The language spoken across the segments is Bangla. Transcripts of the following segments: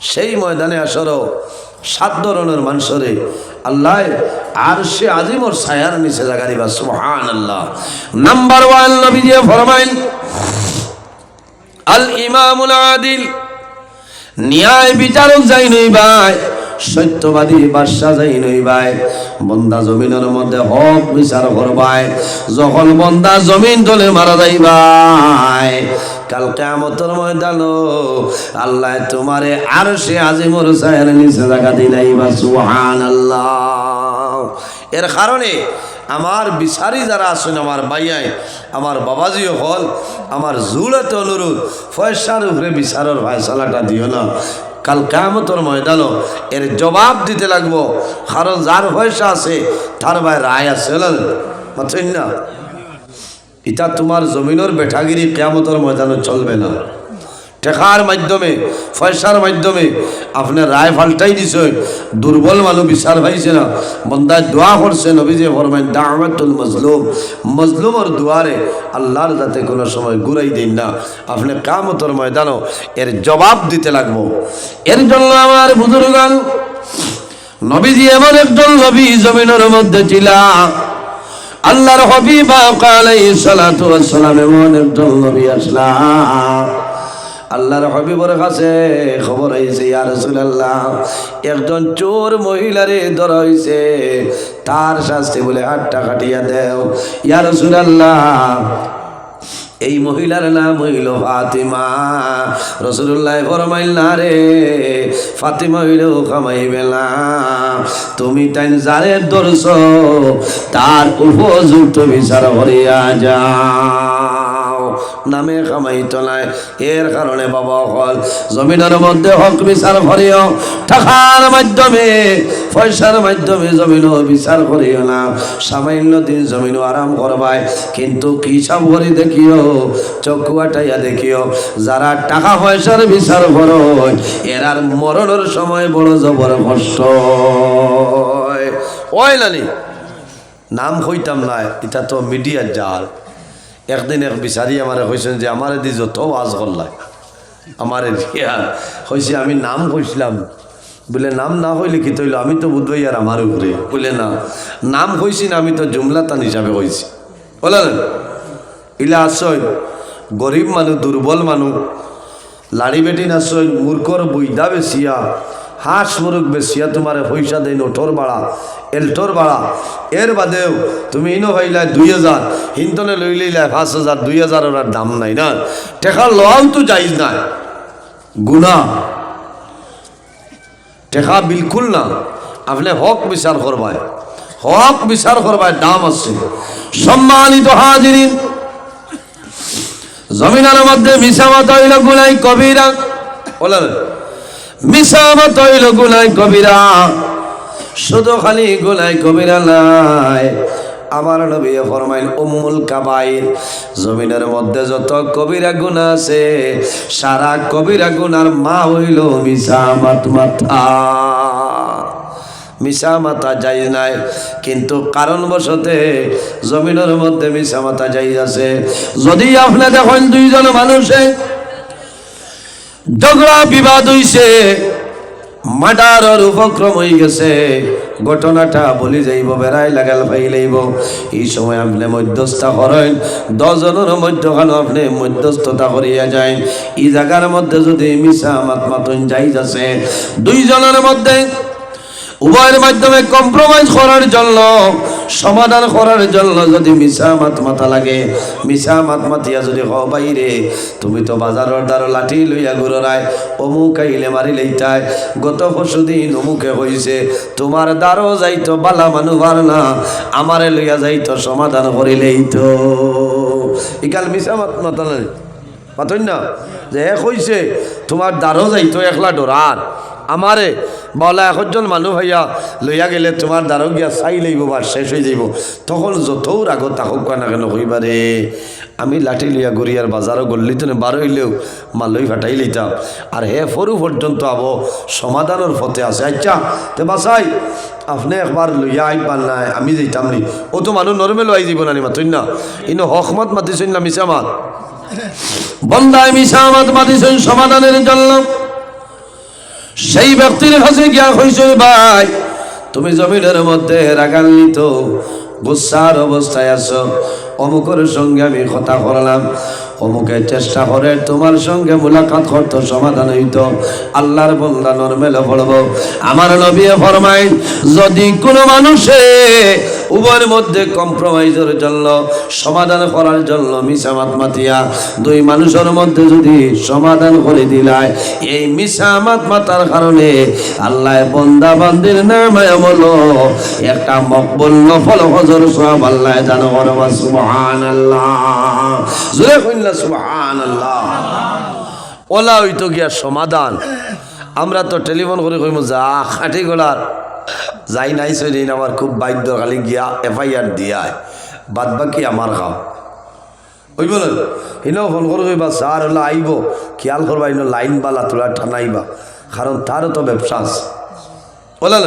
সেই ময়দানে আসরও সাত ধরনের মানুষরে আল্লাহ আর সে আজিমর ছায়ার নিচে জাগারি বা সুহান আল্লাহ নাম্বার ওয়ান নবী দিয়ে ফরমাইন আল ইমামুল আদিল, ন্যায় বিচারক যাই নই ভাই। সত্যবাদী বাদশা যাই নই ভাই বন্দা জমিনের মধ্যে হক বিচার করবাই। যখন বন্দা জমিন তলে মারা যাই ভাই কাল কেমতর ময়দান আল্লাহ তোমারে আর সে আজিমর সায়ের নিচে জায়গা দিলাই বা সুহান আল্লাহ এর কারণে আমার বিচারি যারা আছেন, আমার বাইয়াই আমার বাবাজিও হল, আমার জুড়াতে অনুরোধ পয়সার উপরে বিচারের ফয়সালাটা দিও না। কাল কামতর ময়দানও এর জবাব দিতে লাগবো। কারণ যার পয়সা আছে, তার ভাই রায় আছে বুঝছেন না? এটা তোমার জমিনের বেঠাগিরি কেয়ামতর ময়দানে চলবে না। টেকার মাধ্যমে পয়সার মাধ্যমে আপনার রায় ফাল্টাই দিছে দুর্বল মানুষ বিচার পাইছে না। বন্দায় দোয়া করছে নবীজে ফরমাইন দাওয়াতুল মজলুম। মজলুমর দুয়ারে আল্লাহর যাতে কোনো সময় ঘুরাই দিন না। আপনি কামতর ময়দানও এর জবাব দিতে লাগবো। এর জন্য আমার বুজুর্গান নবীজি এমন একজন নবী জমিনের মধ্যে ছিলা। আল্লাহর হবিবা আলাইহিস সালাতু ওয়াস সালাম এমন একজন নবী আসলাম আল্লাহর হবিবর কাছে খবর হয়েছে ইয়া রাসূলুল্লাহ, একজন চোর মহিলারে ধরা হয়েছে তার শাস্তি বলে আটটা কাটিয়া দেও। ইয়া এই মহিলার নাম হইল ফাতিমা। রসুল্লাহ ফরমাইল, না রে, ফাতিমা হইলেও কামাইবে না তুমি তাই যারে ধরছ, তার উপযুক্ত বিচার করিয়া যাও নামে কামাইতো নাই এর কারণে বাবা হল জমিনের মধ্যে হক, বিচার করিও, টাকার মাধ্যমে, পয়সার মাধ্যমে জমিন বিচার করিও না। সামান্য দিন জমিন আরাম করবাই কিন্তু কি সব করে দেখিও চক্ষু আটাইয়া দেখিও, যারা টাকা পয়সার বিচার করো এরার মরণের সময় বড় জবর কষ্ট। ওই নানি, নাম হইতাম না, এটা তো মিডিয়ার জাল। একদিন এক বিচারি আমারে কইছেন যে, আমারে দি যত আজ করলাই আমারে হয়েছে আমি নাম কইছিলাম। বলে, নাম না হইলে কি তৈল? আমি তো বুধবাই আর আমার উপরে। বলে, না, নাম কইছি না, আমি তো জুমলাতান হিসাবে কইছি। বলেন, ইলা আসই গরিব মানুষ দুর্বল মানুষ লাড়ি বেটি নাচই মূর্খর বইদা বেশিয়া হাঁস মুরুখ বেশিয়া তোমার পয়সা দেয় নোটর বাড়া এলটোর বাড়া এর বাদেও তুমি ইনো হইলাই দুই হাজার। হিন্তনে লই লইলাই পাঁচ হাজার, দুই হাজার ওনার দাম নাই না। টেকা লওয়াও তো যাইজ নাই। গুণা। টেকা বিলকুল না। আপনি হক বিচার করবাই। হক বিচার করবাই, দাম আছে। সম্মানিত হাজিরিন, জমিনের মধ্যে মিশামত হইল গুলাই কবিরা। বলেন। মিশামত হইল গুলাই কবিরা, শুধু খালি গুলাই কবিরা নাই। আমার নবী ফরমাইল, উম্মুল কাবাইর, জমিনের মধ্যে যত কবিরা গুণা আছে, সারা কবিরা গুনার মা হইল মিশামাত মাথা মিশা মাথা যাই নাই, কিন্তু কারণবশতে জমিনের মধ্যে মিশা মাথা যাই আছে। যদি আপনি দেখেন দুইজন মানুষে ঝগড়া বিবাদ হইছে মার্ডারের উপক্রম হয়ে গেছে। ঘটনাটা বলি যাইব, বেড়াই লাগাল পাই লাইব। এই সময় আপনি মধ্যস্থা করেন, দশজনের মধ্যখানে আপনি মধ্যস্থতা করিয়া যায় এই জায়গার মধ্যে যদি মিশা মাত মাতন যাই যাচ্ছে দুইজনের মধ্যে উভয়ের মাধ্যমে কম্প্রোমাইজ করার জন্য, সমাধান করার জন্য যদি মিশা মাত মাথা লাগে মিশা মাত মাতিয়া যদি হ বাইরে, তুমি তো বাজারের দ্বারা লাঠি লইয়া ঘুরায় অমুক আইলে মারি লইতায় গত পরশু দিন অমুকে হইছে তোমার দ্বারও যাইতো বালা মানুবার না আমারে লইয়া যাইতো সমাধান করিলেই তো। ইকাল মিশা মাত মাথা লাগে পাতই না যে এক হইছে তোমার দ্বারও যাইতো একলা ডরার আমারে বলা একজন মানুষ হইয়া লইয়া গেলে তোমার দ্বারও গিয়া চাই লইব বা শেষ হয়ে যাইব। তখন যতও রাগত তাহক না কেন হইবারে আমি লাঠি লইয়া গড়িয়ার বাজারও গল্লি তো বার হইলেও মালই ফাটাই লইতাম। আর হে ফরু পর্যন্ত আবো সমাধানের পথে আছে। আচ্ছা তে বাসাই আপনি একবার লইয়া আই পান নাই, আমি যাইতাম নি। ও তো মানুষ নর্মেল আই যাব না মাতুন না। ইনো হকমত মাতিছেন না মিসামাত বন্দায় মিসামাত মাতিছেন সমাধানের জন্য। সেই ব্যক্তির কাছে গিয়া হইছে ভাই, তুমি জমিনের মধ্যে রাগান্বিত, গুসার অবস্থায় আছো। অমুকের সঙ্গে আমি কথা করলাম অমুকে চেষ্টা করে তোমার সঙ্গে মুলাকাত করতো, সমাধান হইত। আল্লাহর বন্দা নরমেলে পড়ব। আমার নবী ফরমাই যদি কোনো মানুষে উভয়ের মধ্যে কম্প্রোমাইজের জন্য, সমাধান করার জন্য মিসামাত মাতিয়া, দুই মানুষের মধ্যে যদি সমাধান করে দিলায়, এই মিসামাত মাতার কারণে আল্লাহ বন্দা বান্দির নামায় বলো, একটা মকবুল নফল হজর সব আল্লাহ জানো করবা সুবহান আল্লাহ কইলা সুবহান আল্লাহ গিয়া সমাধান। আমরা তো টেলিফোন করে কইম, যা, খাটি গোলার। যাই নাই সই আমার খুব বাধ্য খালি গিয়া এফআইআর দিয়ায়। বাদ বাকি আমার খাও ওই বলেন ইনাও ফোন করে কইবা, স্যার হলে আইব। খেয়াল করবা, ইনো লাইন বালা তোলা টানাইবা। কারণ তারও তো ব্যবসা আছে। বলেন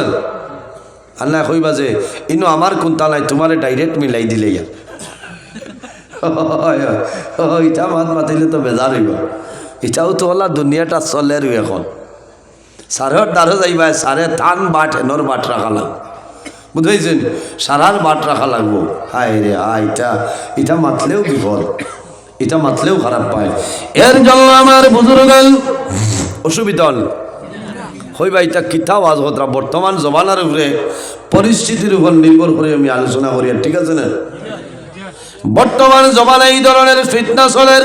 আল্লাহ কইবা যে, ইনো আমার কোনটা নাই তোমারে ডাইরেক্ট মিলাই দিলে ইয়া ইটা মাত মাতিলে তো বেজার হইব। ইটাও তো হলা দুনিয়াটা চলে আর এখন। সারের দ্বারা যাইবা সারে টান বাট এনর বাট রাখা লাগবো বুঝাইছেন সারার বাট রাখা লাগবো। হায় রে হা এটা এটা মাতলেও বিপদ এটা মাতলেও খারাপ পায়। এর জন্য আমার বুজুর্গ অসুবিধা হল। হইবা এটা কিতা আওয়াজ হতরা বর্তমান জমানার উপরে পরিস্থিতির উপর নির্ভর করে আমি আলোচনা করি ঠিক আছে না? বর্তমান জমানায় এই ধরনের ফিটনেসের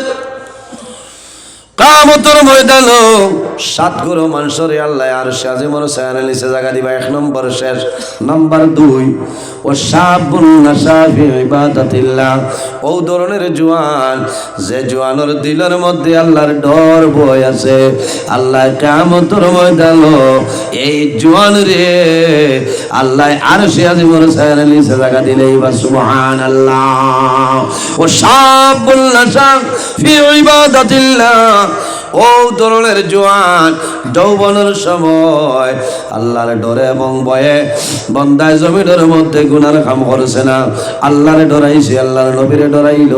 কামতর ময়দান। সাত গুরু মানুষের আল্লাহ, আর সাজে মনো সায়ানে নিচে জায়গা দিবা। এক নম্বর শেষ, নম্বর দুই, ও ইবাদাতিল্লাহ। ও ধরনের জোয়ান, যে জোয়ানের দিলের মধ্যে আল্লাহর ডর বই আছে। আল্লাহ কামতর ময়দান এই জোয়ান রে। আল্লাহ, আর সে আজি মনো সায়ানে নিচে জায়গা দিলে বা সুবহান আল্লাহ ও নাসাফি ইবাদাতিল্লাহ। ও ধরনের জোয়ান, যৌবনের সময় আল্লাহর ডরে এবং ভয়ে বন্দায় জমিনের মধ্যে গুনার কাম করছে না। আল্লাহরে ডরাইছে, আল্লাহর নবীরে ডরাইল।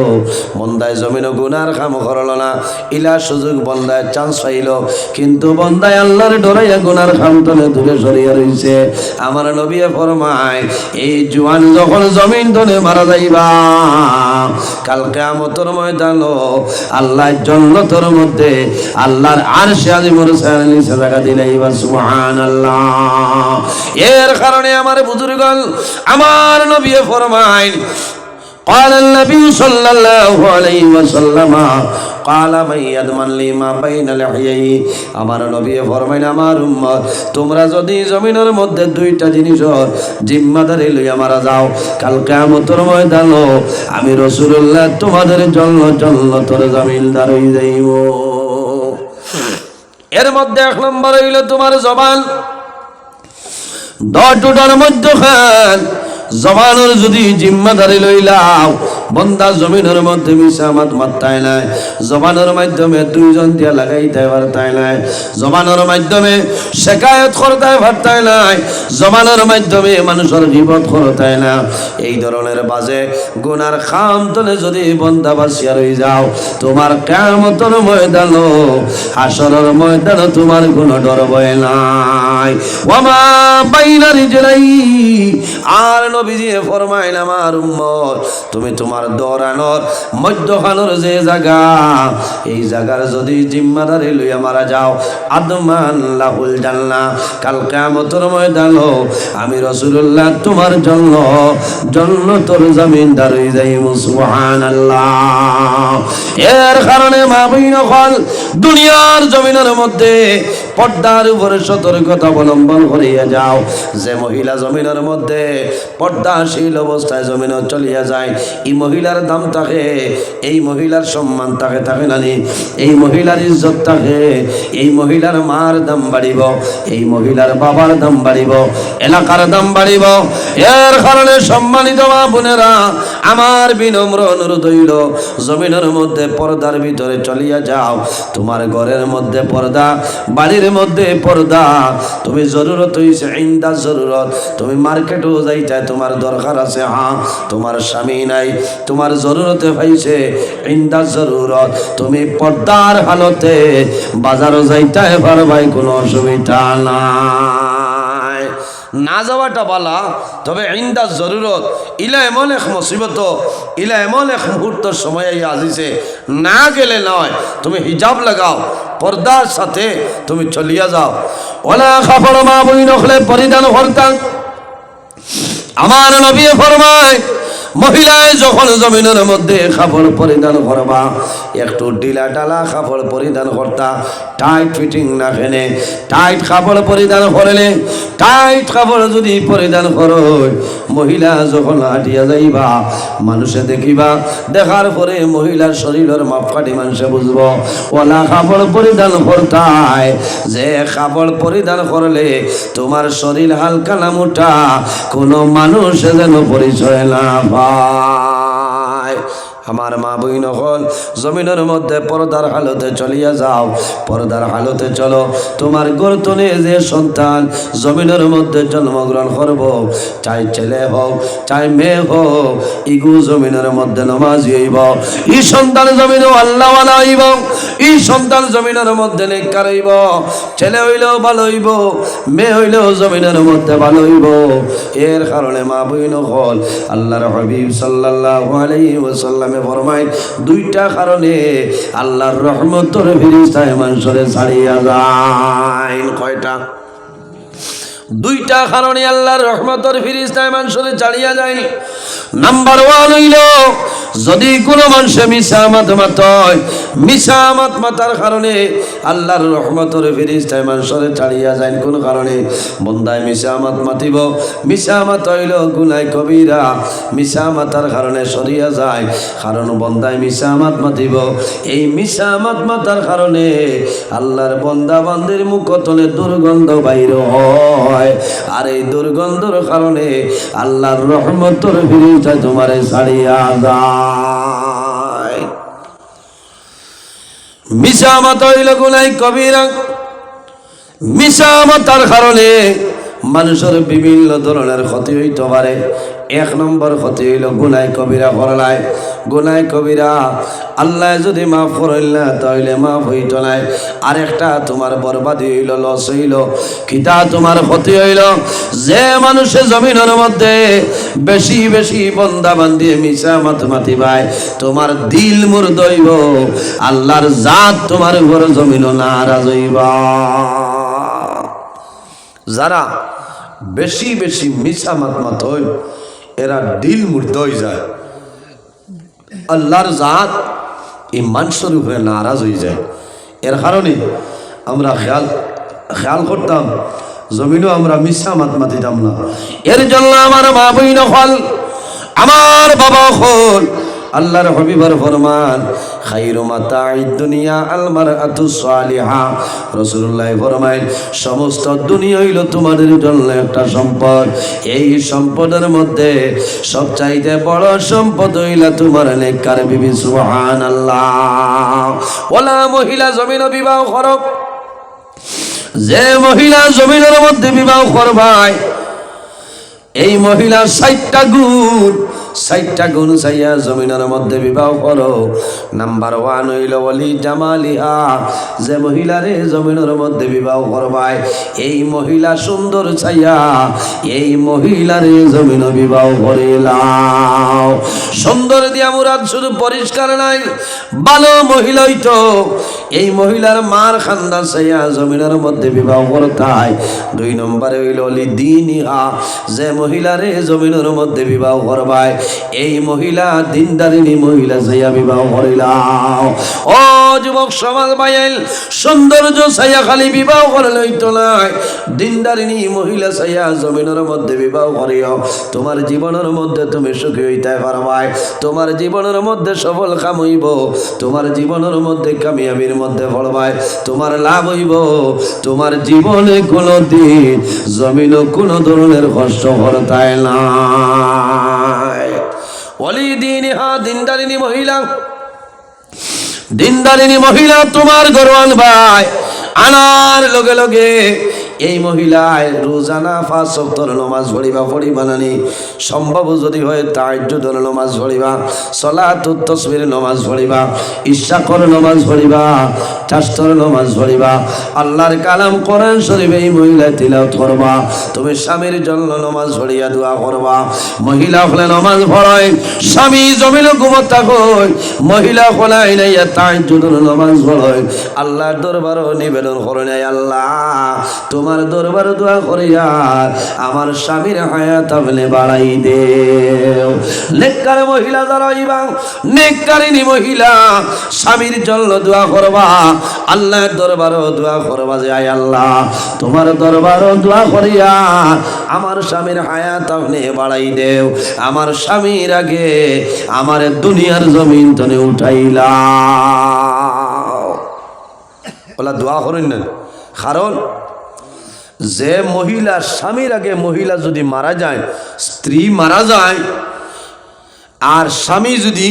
বন্দায় জমিন গুনার কাম করল না। ইলা সুযোগ বন্দায় চান্স পাইল। কিন্তু বন্দায় আল্লাহর ডরাইয়া গুনার কাম তলে দূরে সরিয়ে রইছে। আমার নবীয়ে ফরমায়, এই জোয়ান যখন জমিন তলে মারা যাইবা কালকে আমতর ময়দান আল্লাহ জন্নতর মধ্যে আল্লাহর আরশে আজিমুর সালানি সাদাকা দিলে এবার সুবহানাল্লাহ এর কারণে আমার বুজুর্গল আমার নবী ফরমাইন قال النبي صلى الله عليه وسلم قال من يضمن لي ما بين لحيي আমার নবী ফরমাইন আমার উম্মত তোমরা যদি জমিনের মধ্যে দুইটা জিনিসের জিম্মাদারি লইয়া মারা যাও কাল কিয়ামতের ময়দান আমি রাসূলুল্লাহ তোমাদের জন্য জন্নতের জামিনদার হই যাইব এর মধ্যে এক নম্বর হইল তোমার জবান। দশ দুটার মধ্যে খান জবানের যদি জিম্মাদারি লইলাও, বন্দা জমিনের মধ্যে মিশামাত মাত্তায় নাই। জবানের মাধ্যমে দুইজন দিয়া লাগাইতে পারতায় নাই। জবানের মাধ্যমে শেখায়ত করতে পারতায় নাই। জবানের মাধ্যমে মানুষের জীবন করতায় না। এই ধরনের বাজে গুনার খাম তলে যদি বন্দা বাসিয়া রই যাও, তোমার কেমতর ময়দান হাসরের ময়দান তোমার কোনো ডর বয় নাই ওমা বাইনারি জেলাই আর নবীজি ফরমাইল, আমার উম্মত, তুমি তোমার দৌড়ানোর মধ্যখানোর যে জায়গা, এই জায়গার যদি জিম্মাদারি লইয়া মারা যাও, আদমান লাহুল জান্না কাল কিয়ামতের ময়দান আমি রাসূলুল্লাহ তোমার জন্য জন্নতর জমিনদার হয়ে যাইব, সুবহানাল্লাহ। এর কারণে মা বইন হল দুনিয়ার জমিনের মধ্যে পর্দার উপরে সতর্কতা অবলম্বন করিয়া যাও। যে মহিলা জমিনের মধ্যে পর্দাশীল অবস্থায় জমিন চলিয়া যায়। এই মহিলার দাম থাকে, এই মহিলার সম্মান থাকে থাকে নানি এই মহিলার ইজ্জত থাকে, এই মহিলার মার দাম বাড়িব, এই মহিলার বাবার দাম বাড়িব, এলাকার দাম বাড়িব। এর কারণে সম্মানিত মা বোনেরা, আমার বিনম্র অনুরোধ হইল, জমিনের মধ্যে পর্দার ভিতরে চলিয়া যাও। তোমার ঘরের মধ্যে পর্দা, বাড়ির মধ্যে পর্দা। তুমি জরুরত হইছে, ইন্দা জরুরত। তুমি মার্কেটও যাইতে তোমার দরকার আছে হ্যাঁ তোমার স্বামী নাই, তোমার জরুরতে হয়েছে। ইন্দা জরুরত, তুমি পর্দার হালতে বাজারও যাইতে পারবাই কোনো অসুবিধা নাই। না যাওয়াটা বালা, তবে ইন্দা জরুরত, ইলা এমন এক মুসিবত, ইলা এমন এক মুহূর্তের সময় আজিছে। না গেলে নয়, তুমি হিজাব লাগাও, পর্দার সাথে তুমি চলিয়া যাও। ওলা খাফড় মা বই নখলে পরিধান করতাম আমার নবী ফরমায় মহিলায় যখন জমিনের মধ্যে কাপড় পরিধান করবা, একটু ডিলা ডালা কাপড় পরিধান করতা টাইট ফিটিং না ফেনে টাইট কাপড় পরিধান করলে টাইট কাপড় যদি পরিধান করো, মহিলা যখন হাঁটিয়া যাইবা, মানুষে দেখিবা, দেখার পরে মহিলার শরীরের মাপকাঠি মানুষে বুঝব, ওলা কাপড় পরিধান করতায় যে কাপড় পরিধান করলে তোমার শরীর হালকা না মোটা, কোনো মানুষ যেন পরিচয় না পায় আমার মা বই নকল জমিনের মধ্যে পর্দার হালতে চলিয়া যাও। পর্দার হালতে চলো। তোমার গর্তনে যে সন্তান জমিনের মধ্যে জন্মগ্রহণ করব, চাই ছেলে হোক, চাই মেয়ে হোক, ইগু জমিনের মধ্যে নমাজ হইব। ই সন্তান জমিনে আল্লাহ ই সন্তান জমিনের মধ্যে নেককার হইব। ছেলে হইলেও ভালো হইব, মেয়ে হইলেও জমিনের মধ্যে ভালো হইব। এর কারণে মা বই নকল আল্লাহর হাবিব সাল্লাল্লাহু আলাইহি ওয়াসাল্লামে ফরমায় দুইটা কারণে আল্লাহর রহমতর ফিরিস্তায় মানুষরে ছাড়িয়া যায়। কয়টা? দুইটা কারণে আল্লাহর রহমতর ফিরিস্তায় মানুষরে ছাড়িয়া যায়। নাম্বার ওয়ান হইল, যদি কোনো মানুষে মিশামাত মাতয় মিশামাত মাতার কারণে আল্লাহর রহমতর ফিরিস্তায় মানুষরে ছাড়িয়া যায়। কোন কারণে? বন্দায় মিশামাত মাতিব। মিশামাত হইল গুনাই কবিরা। মিশামাতার কারণে সরিয়া যায়। কারণ বন্দায় মিশামাত মাতিব। এই মিশামাত মাতার কারণে আল্লাহর বন্দা বান্দের মুখতলে দুর্গন্ধ বাইর হয়। আর এই দুর্গন্ধর কারণে আল্লাহর রহমতর ফিরিটা তোমারে ছাড়িয়া যায়। মিশামাত হইল গুলাই কবিরা। মিশামতার কারণে মানুষের বিভিন্ন ধরনের ক্ষতি হইতে পারে। এক নম্বর ক্ষতি হইল গুনাই কবিরা করলায় গুনাই কবিরা, আল্লাহ যদি মাফ করল না, তাহলে মাফ হইত নাই। আরেকটা তোমার বরবাদি হইল, লস হইল। কিতা তোমার ক্ষতি হইল? যে মানুষের জমিনের মধ্যে বেশি বেশি বন্দা বান্ধি মিশা মাত মাতি ভাই, তোমার দিল মুর দইব আল্লাহর জাত তোমার ঘর জমিন নারাজ হইবা। যারা বেশি বেশি মিশা মাতমাত হয় এরা দিল মুর্দ হয়ে যায়। আল্লাহর জাত এই মানুষের উপরে নারাজ হয়ে যায়। এর কারণে আমরা খেয়াল খেয়াল করতাম, জমিনও আমরা মিশা মাত মাতিতাম না। এর জন্য আমার মা বই নকল আমার বাবা হল আল্লাহর হবিবার ফরমান খাইরু মাতাই দুনিয়া আল মারআতু সালিহা। রাসূলুল্লাহ ফরমায় সমস্ত দুনিয়া হইল তোমাদের জন্য একটা সম্পদ। এই সম্পদের মধ্যে সবচাইতে বড় সম্পদ হইল তোমার নেককার বিবি, সুবহানাল্লাহ। ওলা মহিলা জমিন বিবাহ করো। যে মহিলা জমিনের মধ্যে বিবাহ করবায়, এই মহিলার ষাটটা গুণ ষাটটা গুণ চাইয়া জমিনের মধ্যে বিবাহ করো। নাম্বার ওয়ান হইল বলি জামালিহা যে মহিলারে জমিনের মধ্যে বিবাহ করবাই এই মহিলা সুন্দর চাইয়া এই মহিলারে জমিন বিবাহ করিলাও সুন্দর দিয়া মুরাদ শুধু পরিষ্কার নাই, ভালো মহিলা হইতো। এই মহিলার মার খান্দা চাইয়া জমিনের মধ্যে বিবাহ করতাই দুই নম্বরে হইল অলি দিন যে মহিলারে জমিনের মধ্যে বিবাহ করবায় এই মহিলা, দিনদারিনী মহিলা চাইয়া বিবাহ করিলাম। ও যুবক সমাজ বাইল সৌন্দর্য চাইয়া খালি বিবাহ করে লইতো নাই। দিনদারিনী মহিলা চাইয়া জমিনের মধ্যে বিবাহ করিও। তোমার জীবনের মধ্যে তুমি সুখী হইতে পারবাই। তোমার জীবনের মধ্যে সফল কাম হইব। তোমার জীবনের মধ্যে কামিয়াবির মধ্যে পড়বাই তোমার লাভ হইব। তোমার জীবনে কোনো দিন জমিন কোনো ধরনের কষ্ট করতায় নাই অলি দিন হা দিনদারিনী মহিলা। দিনদারিনী মহিলা তোমার গরওয়ান ভাই আনার লগে লগে এই মহিলায় রোজানা পাঁচ সপ্তর নমাজ পড়িবা পড়িবা নানি সম্ভব যদি হয় তাজ্জুদর নমাজ পড়িবা, সলাতুত তসবির নমাজ পড়িবা, ইশাকর নমাজ পড়িবা চাস্তর নমাজ পড়িবা। আল্লাহর কালাম কোরআন শরীফ এই মহিলা তিলাওয়াত করবা। তুমি স্বামীর জন্য নমাজ পড়িয়া দোয়া করবা। মহিলা হলে নমাজ পড়ায়, স্বামী জমিন ঘুমত থাকয় মহিলা হলাই নাইয়া তাজ্জুদর নমাজ পড়ায়। আল্লাহর দরবারও নিবেদন করে নাই আল্লাহ। তোমার দরবার দোয়া করিয়া আমার স্বামীর হায়াত আপনি বাড়াই দেও। নেককার মহিলা দাঁড়াইবা নেককারিনী মহিলা, স্বামীর জন্য দোয়া করবা। আল্লাহর দরবারও দোয়া করবা যে, আয় আল্লাহ, তোমার দরবারও দোয়া করিয়া আমার স্বামীর হায়াত আপনি বাড়াই দেও। আমার স্বামীর আগে আমার দুনিয়ার জমিন তনে উঠাইলা ওলা দোয়া করেন না। কারণ যে মহিলা স্বামীর আগে মহিলা যদি মারা যায়, স্ত্রী মারা যায়, আর স্বামী যদি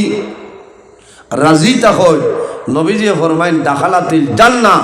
রাজিতা হয়, নবীজি ফরমাইন, দাখালাতিল জান্না